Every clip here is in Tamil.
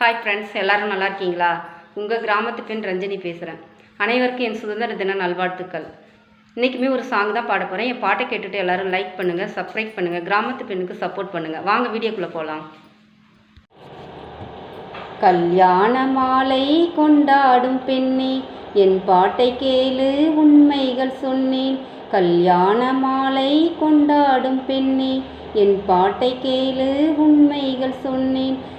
ஹாய் ஃப்ரெண்ட்ஸ் எல்லோரும் நல்லா இருக்கீங்களா? உங்கள் கிராமத்து பெண் ரஞ்சனி பேசுகிறேன் அனைவருக்கும் என் சுதந்திர தின நல்வாழ்த்துக்கள். இன்றைக்குமே ஒரு சாங் தான் பாட போகிறேன் என் பாட்டை கேட்டுட்டு எல்லாரும் லைக் பண்ணுங்கள் சப்ஸ்கிரைப் பண்ணுங்கள் கிராமத்து பெண்ணுக்கு சப்போர்ட் பண்ணுங்கள் வாங்க வீடியோக்குள்ளே போகலாம் கல்யாண மாலை கொண்டாடும் பெண்ணே என் பாட்டை கேளு உண்மைகள் சொன்னேன். கல்யாண மாலை கொண்டாடும் பெண்ணே என் பாட்டை கேளு உண்மைகள் சொன்னேன்.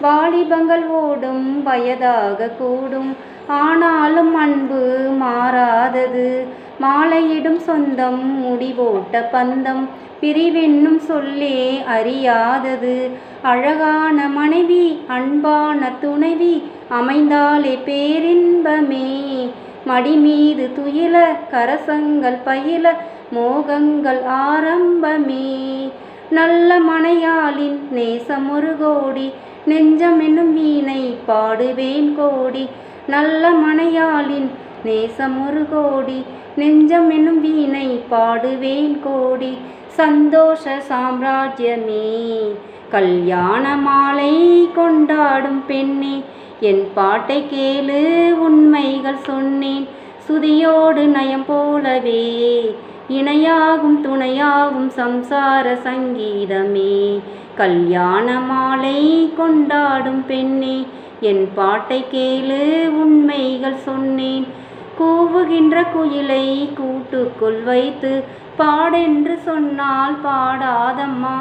வாலிபங்கள் ஓடும் வயதாக கூடும். ஆனாலும் அன்பு மாறாதது. மாலையிடும் சொந்தம் முடிவோட்ட பந்தம். பிரிவென்னும் சொல்லே அறியாதது. அழகான மனைவி அன்பான துணைவி அமைந்தாலே பேரின்பமே. மடிமீது துயில கரசங்கள் பயில மோகங்கள் ஆரம்பமே. நல்ல மனையாளின் நேசம் ஒரு கோடி நெஞ்சம் என்னும் வீணை பாடுவேன் கோடி. நல்ல மனையாளின் நேசம் ஒரு கோடி நெஞ்சம் என்னும் வீணை பாடுவேன் கோடி. சந்தோஷ சாம்ராஜ்யமே கல்யாண மாலை கொண்டாடும் பெண்ணே என் பாட்டை கேளு உண்மைகள் சொன்னேன். சுதியோடு நயம் போலவே இணையாகும் துணையாகும் சம்சார சங்கீதமே. கல்யாண மாலை கொண்டாடும் பெண்ணே என் பாட்டை கேளு உண்மைகள் சொன்னேன். கூவுகின்ற குயிலை கூட்டுக்குள் வைத்து பாடென்று சொன்னால் பாடாதம்மா.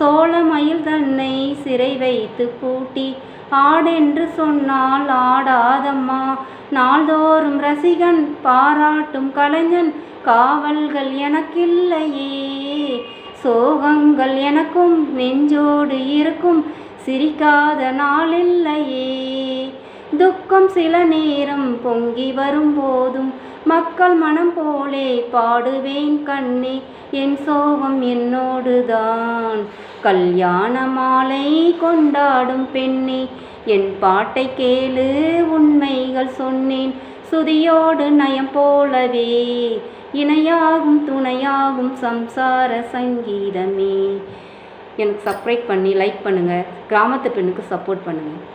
சோழமயில் தன்னை சிறை வைத்து பூட்டி ஆடென்று சொன்னால் ஆடாதம்மா. நாள்தோறும் ரசிகன் பாராட்டும் கலைஞன் காவல்கள் எனக்கில்லையே. சோகங்கள் எனக்கும் நெஞ்சோடு இருக்கும் சிரிக்காத நாளில்லையே. துக்கம் சில நேரம் பொங்கி வரும்போதும் மக்கள் மனம் போலே பாடுவேன் கண்ணே என் சோகம் என்னோடுதான். கல்யாண மாலை கொண்டாடும் பெண்ணே என் பாட்டை கேளு உண்மைகள் சொன்னேன். சுதியோடு நயம் போலவே இணையாகும் துணையாகும் சம்சார சங்கீதமே. எனக்கு சப்ஸ்கிரைப் பண்ணி லைக் பண்ணுங்கள் கிராமத்து பெண்ணுக்கு சப்போர்ட் பண்ணுங்கள்